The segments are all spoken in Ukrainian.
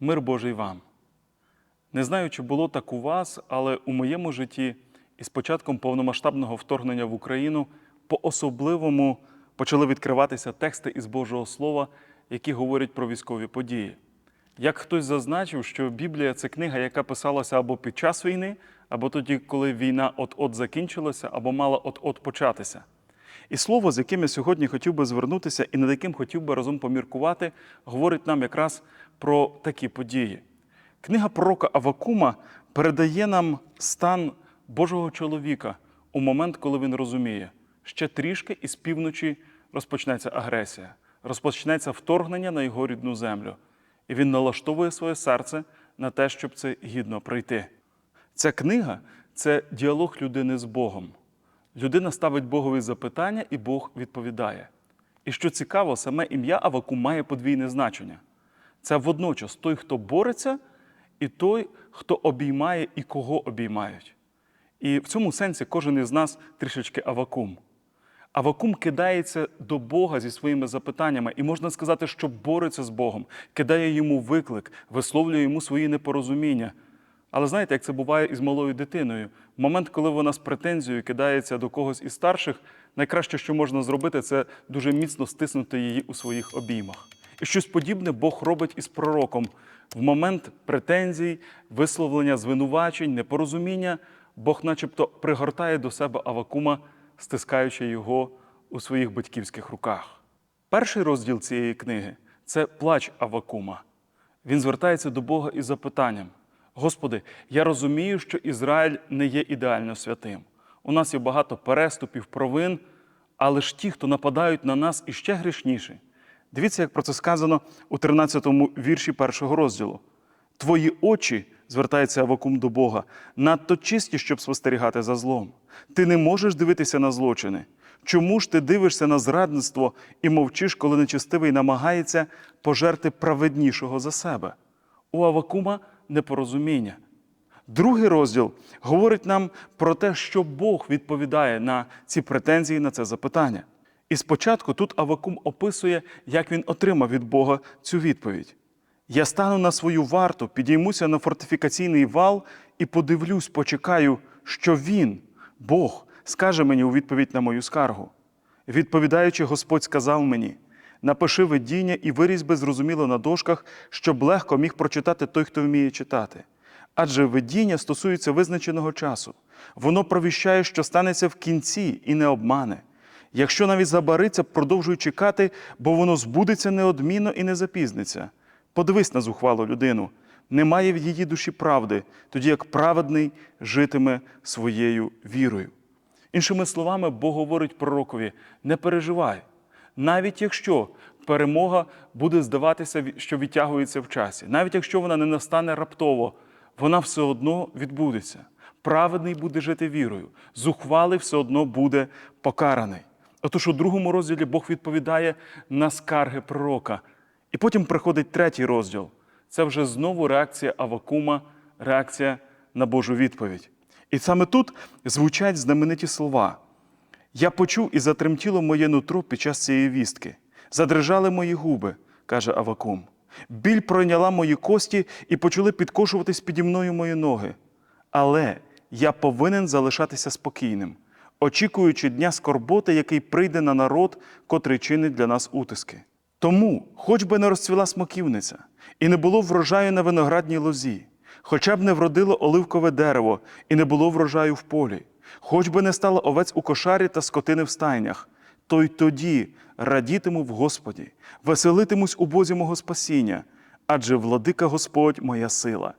Мир Божий вам. Не знаю, чи було так у вас, але у моєму житті із початком повномасштабного вторгнення в Україну по-особливому почали відкриватися тексти із Божого Слова, які говорять про військові події. Як хтось зазначив, що Біблія це книга, яка писалася або під час війни, або тоді, коли війна от-от закінчилася, або мала от-от початися. І слово, з яким я сьогодні хотів би звернутися і над яким хотів би разом поміркувати, говорить нам якраз про такі події. Книга пророка Авакума передає нам стан Божого чоловіка у момент, коли він розуміє, ще трішки і з півночі розпочнеться агресія, розпочнеться вторгнення на його рідну землю. І він налаштовує своє серце на те, щоб це гідно пройти. Ця книга це діалог людини з Богом. Людина ставить Богові запитання, і Бог відповідає. І що цікаво, саме ім'я Авакум має подвійне значення. Це водночас той, хто бореться, і той, хто обіймає і кого обіймають. І в цьому сенсі кожен із нас трішечки Авакум. Авакум кидається до Бога зі своїми запитаннями, і можна сказати, що бореться з Богом, кидає йому виклик, висловлює йому свої непорозуміння. Але знаєте, як це буває із малою дитиною? В момент, коли вона з претензією кидається до когось із старших, найкраще, що можна зробити, це дуже міцно стиснути її у своїх обіймах. І щось подібне Бог робить із пророком. В момент претензій, висловлення звинувачень, непорозуміння, Бог начебто пригортає до себе Авакума, стискаючи його у своїх батьківських руках. Перший розділ цієї книги це плач Авакума. Він звертається до Бога із запитанням: Господи, я розумію, що Ізраїль не є ідеально святим. У нас є багато переступів, провин, але ж ті, хто нападають на нас іще грішніші. Дивіться, як про це сказано у 13-му вірші першого розділу. Твої очі, звертається Авакум до Бога, надто чисті, щоб спостерігати за злом. Ти не можеш дивитися на злочини. Чому ж ти дивишся на зрадництво і мовчиш, коли нечестивий намагається пожерти праведнішого за себе? У Авакума непорозуміння. Другий розділ говорить нам про те, що Бог відповідає на ці претензії, на це запитання. І спочатку тут Авакум описує, як він отримав від Бога цю відповідь. Я стану на свою варту, підіймуся на фортифікаційний вал і подивлюсь, почекаю, що він, Бог, скаже мені у відповідь на мою скаргу. Відповідаючи, Господь сказав мені: напиши видіння і вирізьби зрозуміло на дошках, щоб легко міг прочитати той, хто вміє читати. Адже видіння стосується визначеного часу. Воно провіщає, що станеться в кінці і не обмане. Якщо навіть забариться, продовжуй чекати, бо воно збудеться неодмінно і не запізниться. Подивись на зухвалу людину. Немає в її душі правди, тоді як праведний житиме своєю вірою. Іншими словами, Бог говорить пророкові: не переживай, навіть якщо перемога буде здаватися, що відтягується в часі, навіть якщо вона не настане раптово, вона все одно відбудеться. Праведний буде жити вірою, зухвалий все одно буде покараний. Отож, у другому розділі Бог відповідає на скарги пророка. І потім приходить третій розділ. Це вже знову реакція Авакума, реакція на Божу відповідь. І саме тут звучать знамениті слова. Я почув і затремтіло моє нутро під час цієї вістки. Задрижали мої губи, каже Авакум. Біль пройняла мої кості і почали підкошуватись піді мною мої ноги. Але я повинен залишатися спокійним, очікуючи дня скорботи, який прийде на народ, котрий чинить для нас утиски. Тому, хоч би не розцвіла смоківниця, і не було врожаю на виноградній лозі, хоча б не вродило оливкове дерево, і не було врожаю в полі, хоч би не стало овець у кошарі та скотини в стайнях, то й тоді радітиму в Господі, веселитимусь у Бозі мого спасіння, адже владика Господь моя сила.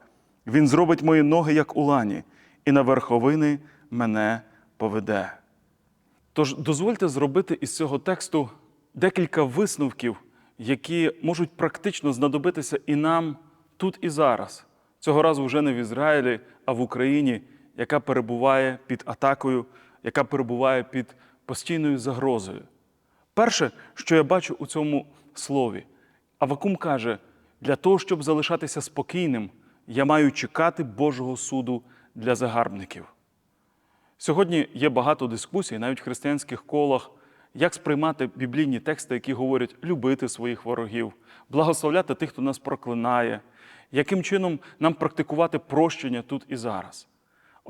Він зробить мої ноги, як у лані, і на верховини мене поведе. Тож дозвольте зробити із цього тексту декілька висновків, які можуть практично знадобитися і нам тут і зараз. Цього разу вже не в Ізраїлі, а в Україні, яка перебуває під атакою, яка перебуває під постійною загрозою. Перше, що я бачу у цьому слові, Авакум каже: для того, щоб залишатися спокійним, я маю чекати Божого суду для загарбників. Сьогодні є багато дискусій, навіть в християнських колах, як сприймати біблійні тексти, які говорять любити своїх ворогів, благословляти тих, хто нас проклинає, яким чином нам практикувати прощення тут і зараз.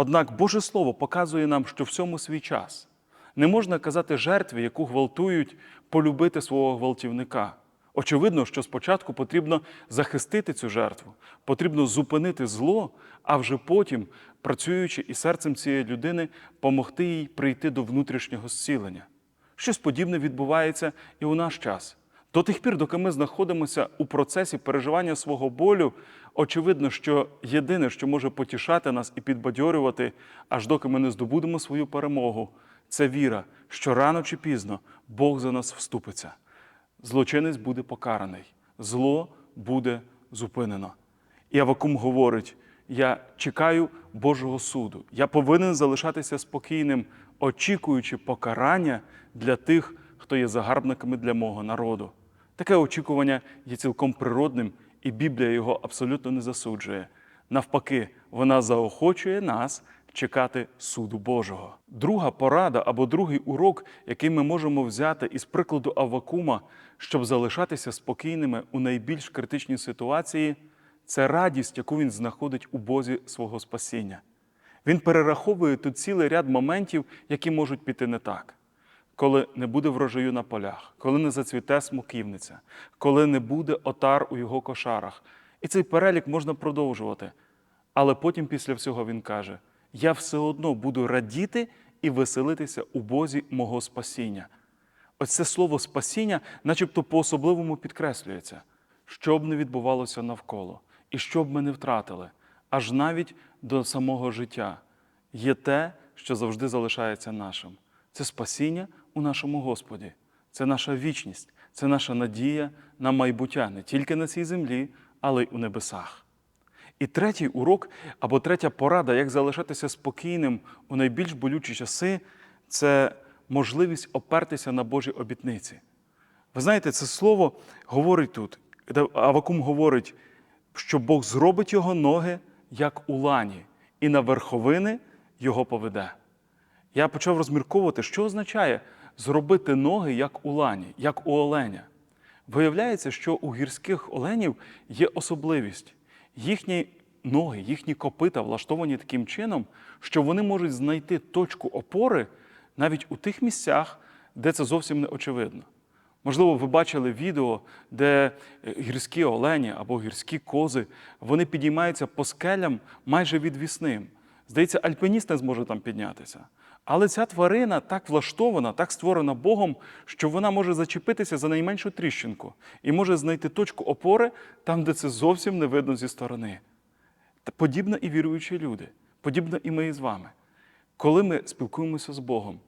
Однак Боже Слово показує нам, що всьому свій час. Не можна казати жертві, яку гвалтують, полюбити свого гвалтівника. Очевидно, що спочатку потрібно захистити цю жертву, потрібно зупинити зло, а вже потім, працюючи із серцем цієї людини, помогти їй прийти до внутрішнього зцілення. Щось подібне відбувається і у наш час. До тих пір, доки ми знаходимося у процесі переживання свого болю, очевидно, що єдине, що може потішати нас і підбадьорювати, аж доки ми не здобудемо свою перемогу, це віра, що рано чи пізно Бог за нас вступиться. Злочинець буде покараний, зло буде зупинено. І Авакум говорить: я чекаю Божого суду. Я повинен залишатися спокійним, очікуючи покарання для тих, хто є загарбниками для мого народу. Таке очікування є цілком природним, і Біблія його абсолютно не засуджує. Навпаки, вона заохочує нас чекати суду Божого. Друга порада або другий урок, який ми можемо взяти із прикладу Аввакума, щоб залишатися спокійними у найбільш критичній ситуації, це радість, яку він знаходить у Бозі свого спасіння. Він перераховує тут цілий ряд моментів, які можуть піти не так. Коли не буде врожаю на полях, коли не зацвіте смоківниця, коли не буде отар у його кошарах. І цей перелік можна продовжувати. Але потім, після всього, він каже: Я все одно буду радіти і веселитися у Бозі мого спасіння. Ось це слово спасіння, начебто по-особливому підкреслюється, що б не відбувалося навколо, і що б ми не втратили, аж навіть до самого життя, є те, що завжди залишається нашим. Це спасіння у нашому Господі, це наша вічність, це наша надія на майбуття не тільки на цій землі, але й у небесах. І третій урок або третя порада, як залишатися спокійним у найбільш болючі часи, це можливість опертися на Божі обітниці. Ви знаєте, це слово говорить тут. Авакум говорить, що Бог зробить його ноги, як у лані, і на верховини його поведе. Я почав розмірковувати, що означає зробити ноги, як у лані, як у оленя. Виявляється, що у гірських оленів є особливість. Їхні ноги, їхні копита влаштовані таким чином, що вони можуть знайти точку опори навіть у тих місцях, де це зовсім не очевидно. Можливо, ви бачили відео, де е, гірські олені або гірські кози вони підіймаються по скелям майже відвісним. Здається, альпініст не зможе там піднятися. Але ця тварина так влаштована, так створена Богом, що вона може зачепитися за найменшу тріщинку і може знайти точку опори там, де це зовсім не видно зі сторони. Подібно і віруючі люди, подібно і ми з вами. Коли ми спілкуємося з Богом,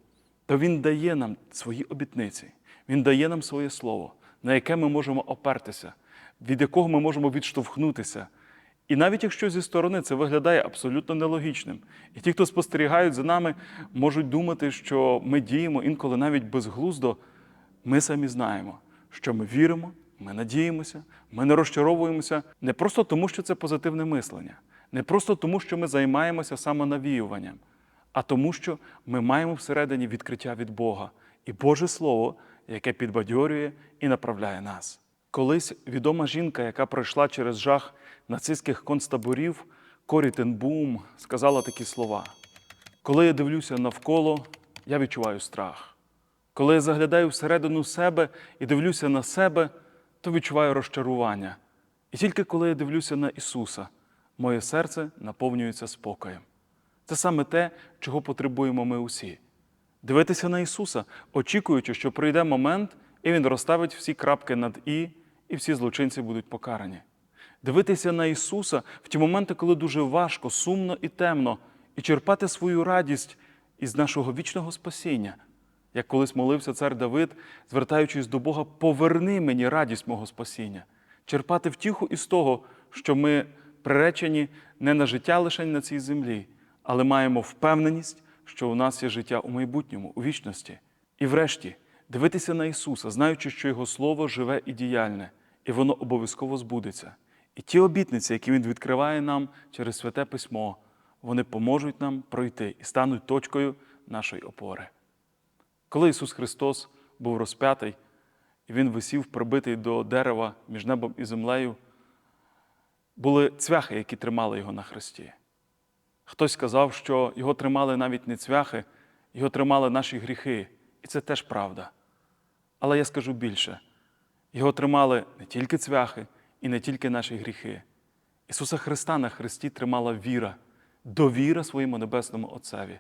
то Він дає нам свої обітниці, Він дає нам своє слово, на яке ми можемо опертися, від якого ми можемо відштовхнутися. І навіть якщо зі сторони це виглядає абсолютно нелогічним, і ті, хто спостерігають за нами, можуть думати, що ми діємо інколи навіть безглуздо, ми самі знаємо, що ми віримо, ми надіємося, ми не розчаровуємося не просто тому, що це позитивне мислення, не просто тому, що ми займаємося самонавіюванням, а тому, що ми маємо всередині відкриття від Бога і Боже Слово, яке підбадьорює і направляє нас. Колись відома жінка, яка пройшла через жах нацистських концтаборів, Корі Тенбум, сказала такі слова: Коли я дивлюся навколо, я відчуваю страх. Коли я заглядаю всередину себе і дивлюся на себе, то відчуваю розчарування. І тільки коли я дивлюся на Ісуса, моє серце наповнюється спокоєм. Це саме те, чого потребуємо ми усі. Дивитися на Ісуса, очікуючи, що прийде момент, і Він розставить всі крапки над І, і всі злочинці будуть покарані. Дивитися на Ісуса в ті моменти, коли дуже важко, сумно і темно, і черпати свою радість із нашого вічного спасіння. Як колись молився цар Давид, звертаючись до Бога, поверни мені радість мого спасіння, черпати втіху із того, що ми приречені не на життя лише на цій землі, але маємо впевненість, що у нас є життя у майбутньому, у вічності. І врешті дивитися на Ісуса, знаючи, що Його Слово живе і діяльне, і воно обов'язково збудеться. І ті обітниці, які Він відкриває нам через Святе Письмо, вони поможуть нам пройти і стануть точкою нашої опори. Коли Ісус Христос був розп'ятий, і Він висів, прибитий до дерева між небом і землею, були цвяхи, які тримали його на хресті. Хтось сказав, що його тримали навіть не цвяхи, його тримали наші гріхи, і це теж правда. Але я скажу більше: його тримали не тільки цвяхи і не тільки наші гріхи. Ісуса Христа на хресті тримала віра, довіра своєму небесному Отцеві,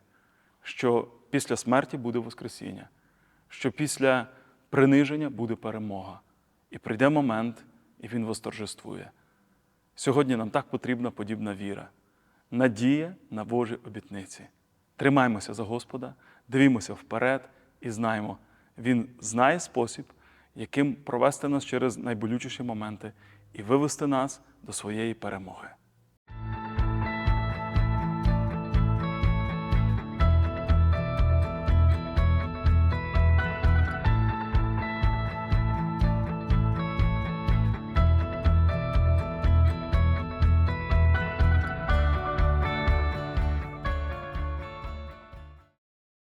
що після смерті буде Воскресіння, що після приниження буде перемога. І прийде момент, і Він восторжествує. Сьогодні нам так потрібна подібна віра, надія на Божі обітниці. Тримаймося за Господа, дивімося вперед і знаємо, Він знає спосіб, яким провести нас через найболючіші моменти і вивести нас до своєї перемоги.